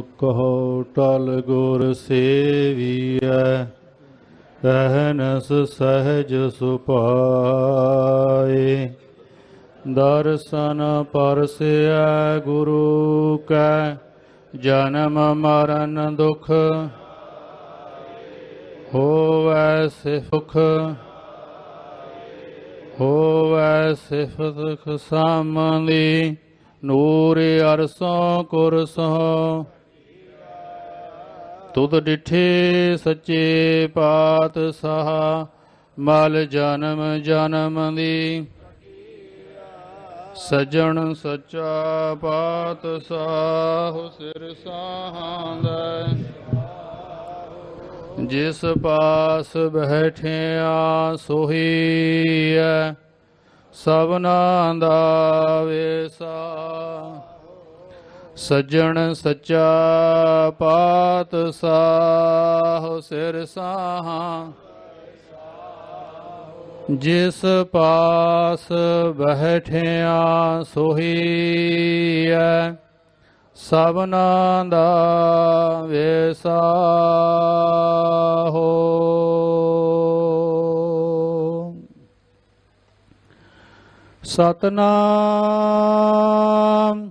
ਕਹੋ ਟਲ ਗੁਰ ਸੇਵੀਐ ਰਹਿਨਸ ਸਹਿਜ ਸੁਪਾਏ ਦਰਸ਼ਨ ਪਰਸਿਐ ਗੁਰੂ ਕੈ, ਜਨਮ ਮਰਨ ਦੁਖ ਹੋਵੈ ਸਿਫਖ, ਹੋਵੈ ਸਿਫਤ ਸਾਮਲੀ ਨੂਰ ਅਰਸੋਂ ਕੁਰਸੋਂ ਤੁਧ ਡਿਠੇ ਸੱਚੇ ਪਾਤ ਸਾਹ ਮਲ ਜਨਮ ਜਨਮ ਦੀ। ਸਜਣ ਸੱਚਾ ਪਾਤ ਸਾਹੁ ਸਿਰ ਸਾਹਾਂਦਾ। ਜਿਸ ਪਾਸ ਬੈਠਿਆ ਸੋਹੀਐ ਸਭਨਾ ਦਾ ਵੇਸਾ। ਸੱਜਣ ਸੱਚਾ ਪਾਤ ਸਾਹ ਸਿਰ ਸਾਹਾਂ। ਜਿਸ ਪਾਸ ਬੈਠਿਆ ਸੋਹੀਐ ਸਭਨਾ ਦਾ ਵੇਸਾ ਹੋ। ਸਤਨਾਮ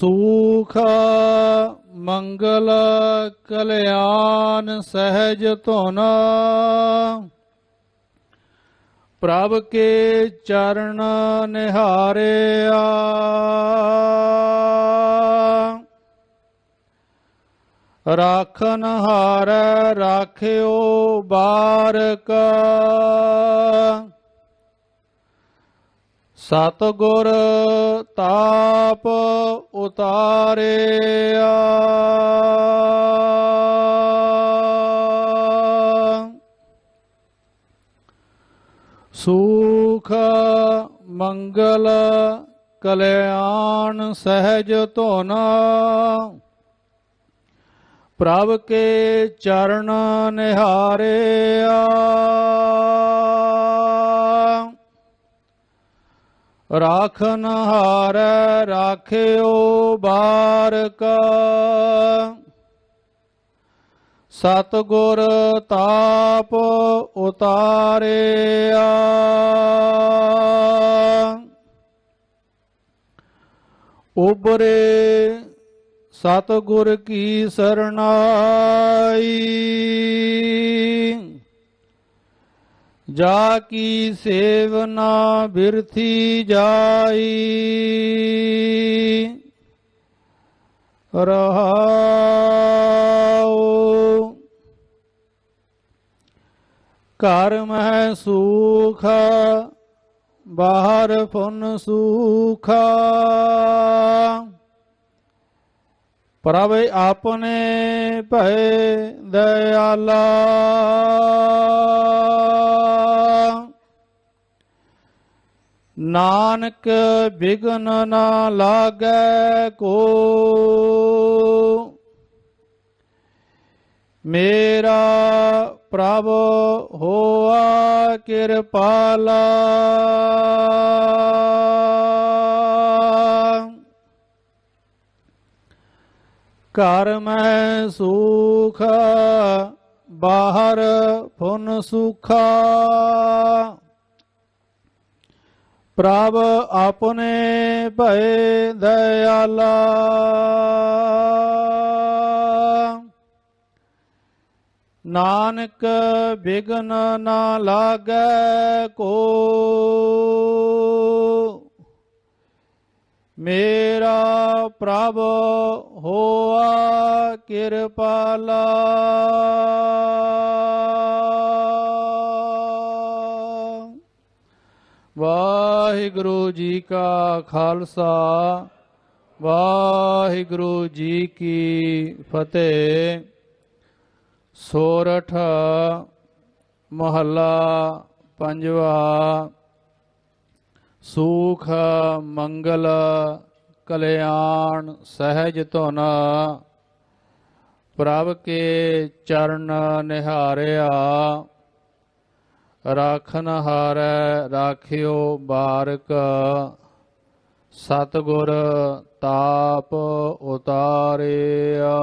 ਸੂਖ ਮੰਗਲ ਕਲਿਆਣ ਸਹਿਜ ਧੁਨ ਪ੍ਰਭ ਕੇ ਚਰਨ ਨਿਹਾਰਿਆ ਰਾਖਨ ਹਾਰ ਰਾਖਿਓ ਬਾਰਕ ਸਤ ਗੁਰ ਤਾਪ ਉਤਾਰਿਆ। ਸੁਖ ਮੰਗਲ ਕਲਿਆਣ ਸਹਿਜ ਧੁਨ। ਪ੍ਰਭ ਕੇ ਚਰਨ ਨਿਹਾਰਿਆ। ਰਾਖਨ ਹਾਰ ਰਾਖਿਓ ਬਾਰਕ। ਸਤ ਗੁਰ ਤਾਪ ਉਤਾਰਿਆ। ਉਬਰੇ ਸਤ ਗੁਰ ਕੀ ਸਰਣਾਈ। ਜਾ ਕੀ ਸੇਵਨਾ ਬਿਰਥੀ ਜਾਈ। ਰਹਾਉ। ਘਰ ਮਹਿ ਸੁਖ, ਬਾਹਰ ਫੁਨ ਸੁਖਾ। ਪ੍ਰਭ ਆਪਨੇ ਭੈ ਦਇਆਲਾ। ਨਾਨਕ ਬਿਗਨ ਨਾ ਲਾਗੈ ਕੋ। ਮੇਰਾ ਪ੍ਰਭ ਹੋਆ ਕਿਰਪਾਲਾ। ਘਰ ਮੈਂ ਸੁਖ, ਬਾਹਰ ਫੁਨ ਸੁਖਾ। ਪ੍ਰਭ ਆਪਨੇ ਭਏ ਦਇਆਲਾ। ਨਾਨਕ ਬਿਗਨ ਨਾ ਲਾਗੈ ਕੋ। ਮੇਰਾ ਪ੍ਰਭ ਹੋਆ ਕਿਰਪਾਲਾ। ਵਾਹਿਗੁਰੂ ਜੀ ਕਾ ਖਾਲਸਾ, ਵਾਹਿਗੁਰੂ ਜੀ ਕੀ ਫਤਿਹ। ਸੋਰਠ ਮਹੱਲਾ ਪੰਜਵਾ, ਸੂਖ ਮੰਗਲ ਕਲਿਆਣ ਸਹਿਜ ਧੁਨ, ਪ੍ਰਭ ਕੇ ਚਰਨ ਨਿਹਾਰਿਆ। ਰਾਖਨ ਹਾਰੈ ਰਾਖਿਓ ਬਾਰਕ ਸਤਗੁਰ ਤਾਪ ਉਤਾਰਿਆ।